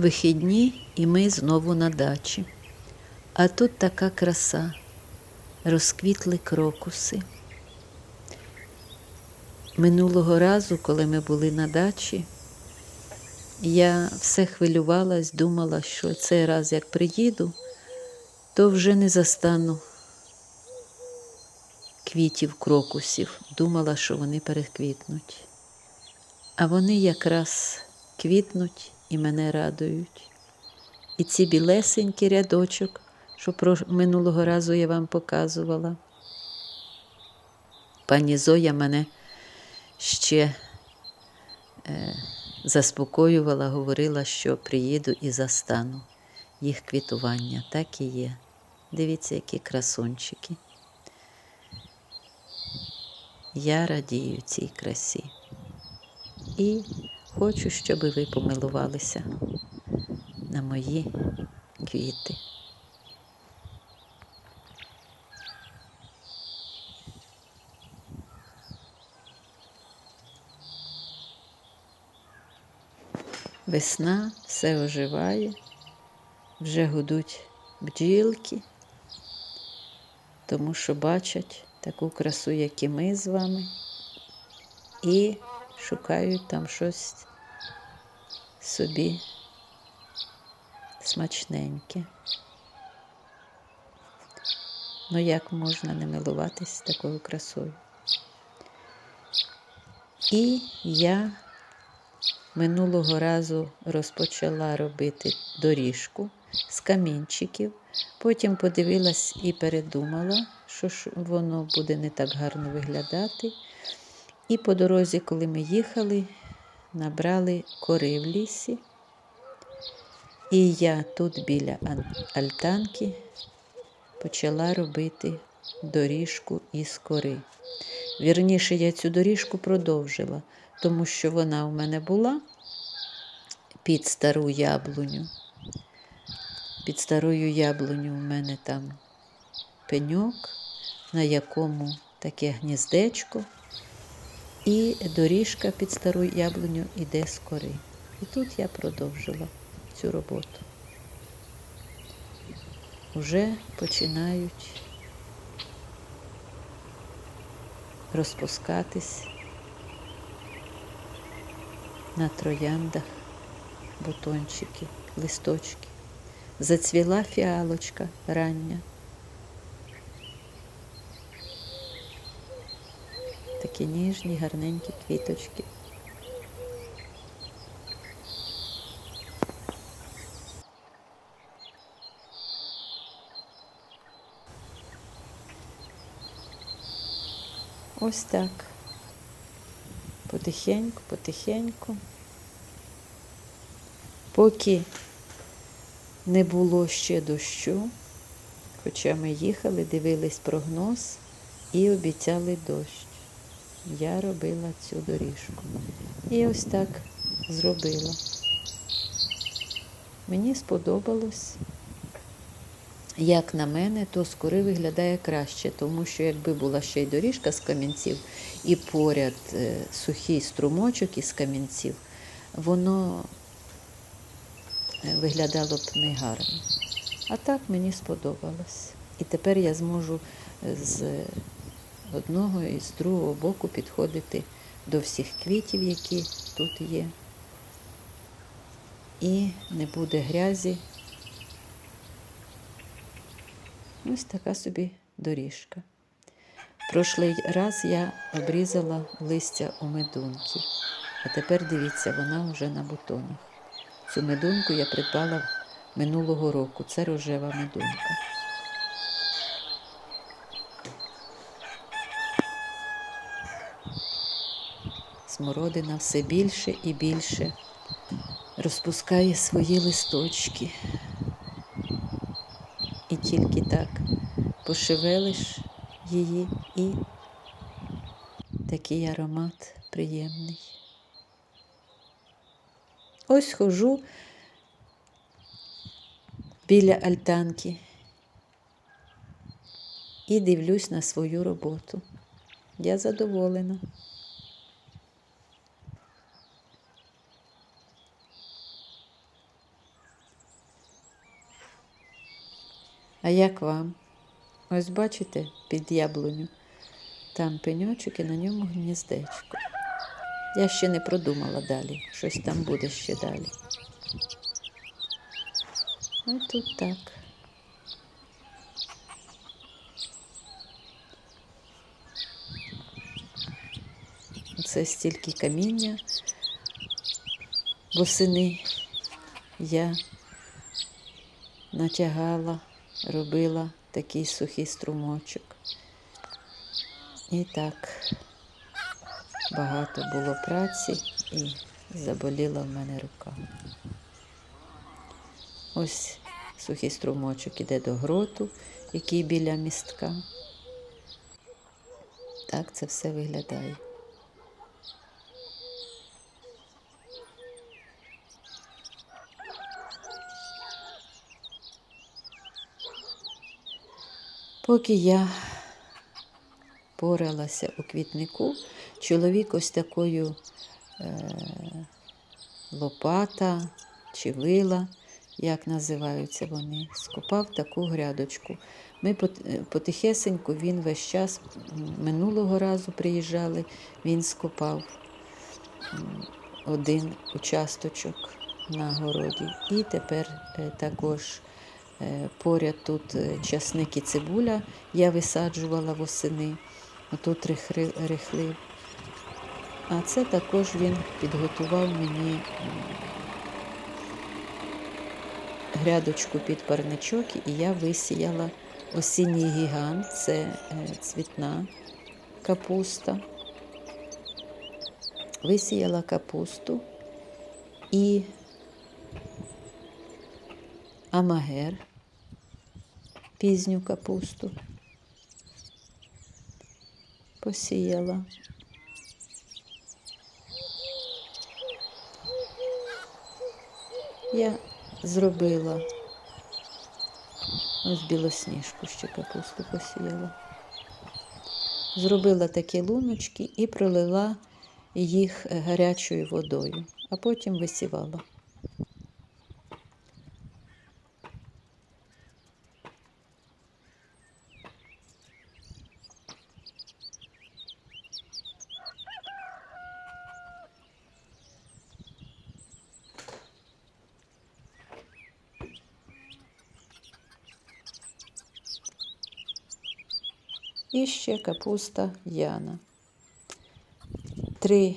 Вихідні, і ми знову на дачі. А тут така краса, розквітли крокуси. Минулого разу, коли ми були на дачі, я все хвилювалась, думала, що цей раз, як приїду, то вже не застану квітів крокусів. Думала, що вони переквітнуть. А вони якраз квітнуть і мене радують. І ці білесенький рядочок, що про минулого разу я вам показувала. Пані Зоя мене ще е, заспокоювала, говорила, що приїду і застану їх квітування. Так і є. Дивіться, які красунчики. Я радію цій красі. І хочу, щоб ви помилувалися на мої квіти. Весна все оживає, вже гудуть бджілки, тому що бачать таку красу, як і ми з вами, і шукають там щось собі смачненьке. Ну як можна не милуватись такою красою? І я минулого разу розпочала робити доріжку з камінчиків, потім подивилась і передумала, що ж воно буде не так гарно виглядати. І по дорозі, коли ми їхали, набрали кори в лісі. І я тут біля альтанки почала робити доріжку із кори. Вірніше, я цю доріжку продовжила, тому що вона у мене була під стару яблуню. Під старою яблуню у мене там пеньок, на якому таке гніздечко, і доріжка під стару яблуню іде з кори. І тут я продовжила цю роботу. Уже починають розпускатись на трояндах бутончики, листочки. Зацвіла фіалочка рання. Такі ніжні, гарненькі квіточки. Ось так. Потихеньку, потихеньку. Поки не було ще дощу, хоча ми їхали, дивились прогноз і обіцяли дощ. Я робила цю доріжку. І ось так зробила. Мені сподобалось. Як на мене, то скори виглядає краще, тому що якби була ще й доріжка з камінців і поряд е, сухий струмочок із камінців, воно е, виглядало б негарно. А так мені сподобалось. І тепер я зможу з одного і з другого боку підходити до всіх квітів, які тут є. І не буде грязі. Ось така собі доріжка. Прошлий раз я обрізала листя у медунки, а тепер дивіться, вона вже на бутонах. Цю медунку я придбала минулого року. Це рожева медунка. Смородина все більше і більше розпускає свої листочки. І тільки так пошевелиш її і такий аромат приємний. Ось хожу біля альтанки і дивлюсь на свою роботу. Я задоволена. А як вам? Ось бачите під яблуню. Там пеньочок і на ньому гніздечко. Я ще не продумала далі. Щось там буде ще далі. Ось тут так. Це стільки каміння. Восени я натягала, робила такий сухий струмочок. І так багато було праці і заболіла в мене рука. Ось сухий струмочок іде до гроту, який біля містка. Так це все виглядає. Поки я поралася у квітнику, чоловік ось такою е, лопата чи вила, як називаються вони, скопав таку грядочку. Ми е, потихесеньку він весь час минулого разу приїжджали, він скопав один участочок на городі. І тепер е, також поряд тут е, часник і цибуля я висаджувала восени. Отут рихри- рихлив. А це також він підготував мені грядочку під парничок, і я висіяла осінній гігант, це е, цвітна капуста. Висіяла капусту і амагер, пізню капусту. Посіяла. Я зробила ось білосніжку ще капусту посіяла. Зробила такі луночки і пролила їх гарячою водою, а потім висівала. І ще капуста Яна. Три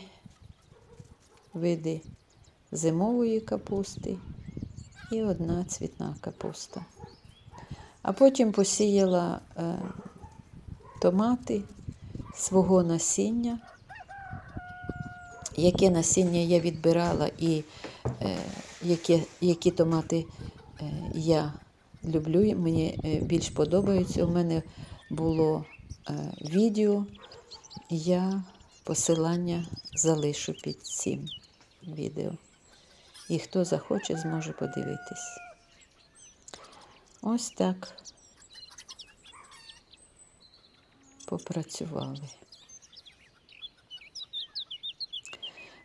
види зимової капусти і одна цвітна капуста. А потім посіяла е, томати свого насіння. Яке насіння я відбирала і е, які, які томати е, я люблю, мені е, більш подобаються. У мене було відео, я посилання залишу під цим відео. І хто захоче, зможе подивитись. Ось так попрацювали.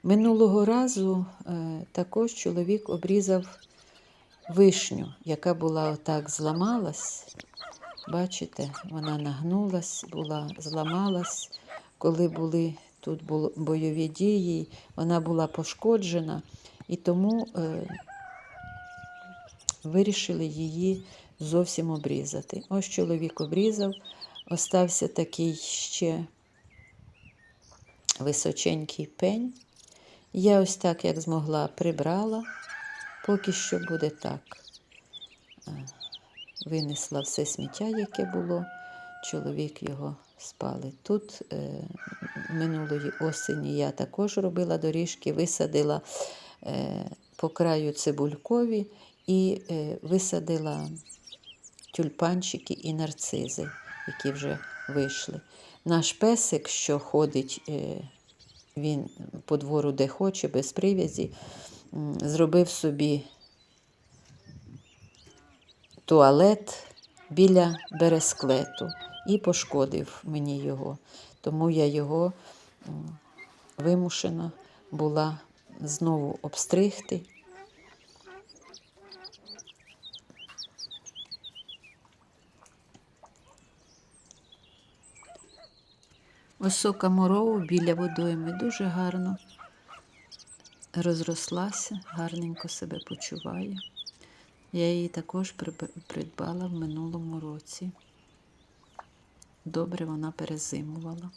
Минулого разу е, також чоловік обрізав вишню, яка була отак зламалась. Бачите, вона нагнулась, була, зламалась. Коли були тут бойові дії, вона була пошкоджена, і тому е, вирішили її зовсім обрізати. Ось чоловік обрізав, остався такий ще височенький пень. Я ось так, як змогла, прибрала, поки що буде так. Винесла все сміття, яке було, чоловік його спали. Тут е, минулої осені я також робила доріжки, висадила е, по краю цибулькові і е, висадила тюльпанчики і нарцизи, які вже вийшли. Наш песик, що ходить, е, він по двору де хоче, без прив'язі, зробив собі туалет біля бересклету і пошкодив мені його, тому я його вимушена була знову обстригти. Висока морова біля водойми дуже гарно розрослася, гарненько себе почуває. Я її також придбала в минулому році. Добре вона перезимувала.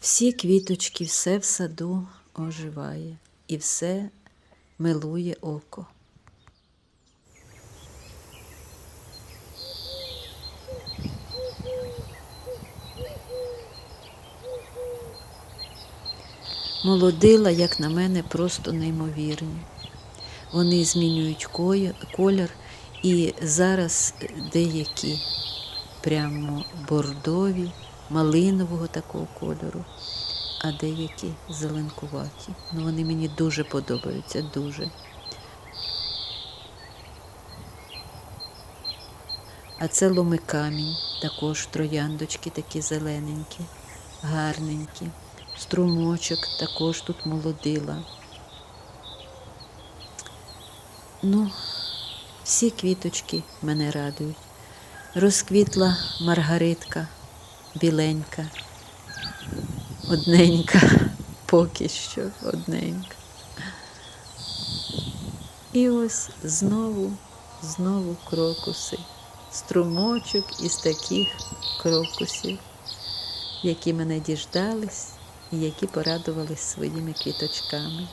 Всі квіточки, все в саду оживає і все милує око. Молодила, як на мене, просто неймовірні. Вони змінюють колір, і зараз деякі прямо бордові, малинового такого кольору, а деякі зеленкуваті. Ну, вони мені дуже подобаються, дуже. А це ломикамінь, також трояндочки такі зелененькі, гарненькі. Струмочок також тут молодила. Ну, всі квіточки мене радують. Розквітла маргаритка біленька, одненька, поки що одненька. І ось знову, знову крокуси. Струмочок із таких крокусів, які мене діждались і які порадувались своїми квіточками.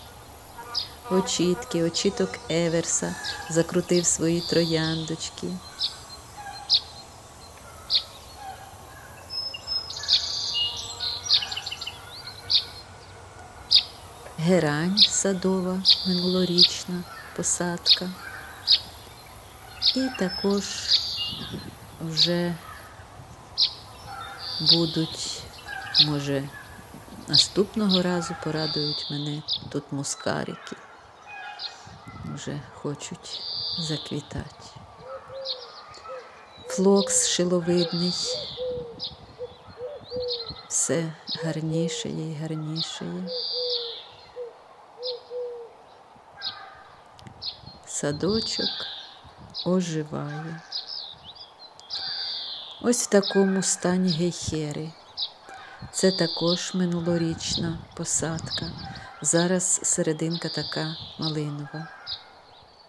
Очітки, очіток Еверса закрутив свої трояндочки. Герань садова минулорічна посадка. І також вже будуть, може, наступного разу порадують мене тут мускарики. Вже хочуть заквітати. Флокс шиловидний. Все гарнішає і гарнішає. Садочок оживає. Ось в такому стані гейхери. Це також минулорічна посадка. Зараз серединка така малинова,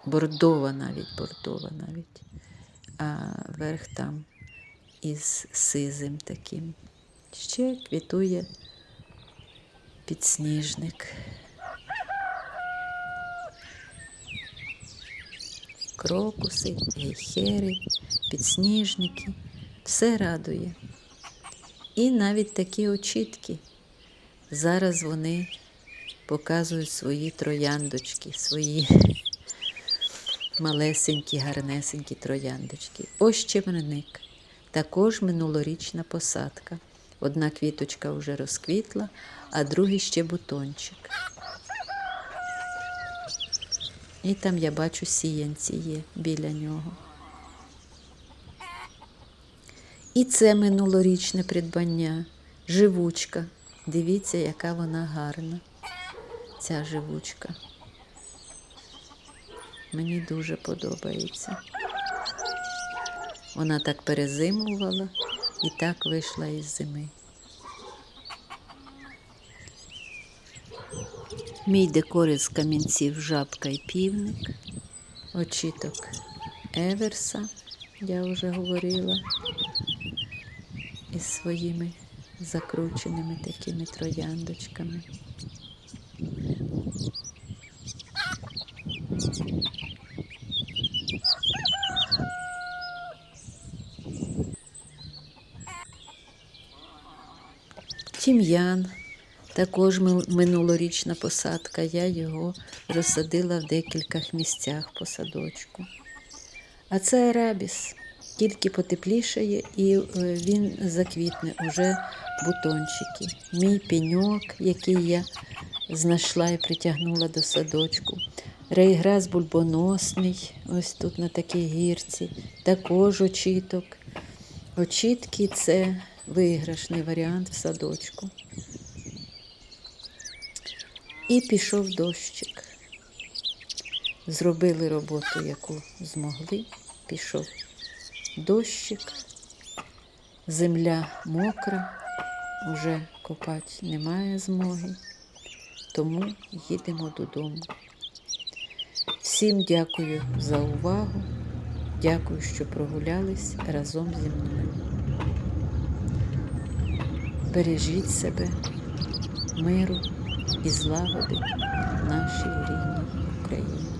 бордова навіть, бордова навіть, а верх там із сизим таким. Ще квітує підсніжник. Крокуси, гейхери, підсніжники. Все радує. І навіть такі очітки. Зараз вони показують свої трояндочки, свої малесенькі, гарнесенькі трояндочки. Ось чемерник. Також минулорічна посадка. Одна квіточка вже розквітла, а другий ще бутончик. І там я бачу сіянці є біля нього. І це минулорічне придбання, живучка. Дивіться, яка вона гарна, ця живучка. Мені дуже подобається. Вона так перезимувала і так вийшла із зими. Мій декор із камінців жабка і півник, очіток Еверса, я вже говорила, своїми закрученими такими трояндочками. Тім'ян, також минулорічна посадка. Я його розсадила в декількох місцях по садочку. А це арабіс. Тільки потеплішає і е, він заквітне уже бутончики. Мій пеньок, який я знайшла і притягнула до садочку. Рейграс бульбоносний, ось тут на такій гірці, також очіток. Очітки це виграшний варіант в садочку. І пішов дощик. Зробили роботу, яку змогли. Пішов дощик. Земля мокра, вже копати немає змоги, тому їдемо додому. Всім дякую за увагу. Дякую, що прогулялись разом зі мною. Бережіть себе, миру і злагоди нашій рідній Україні.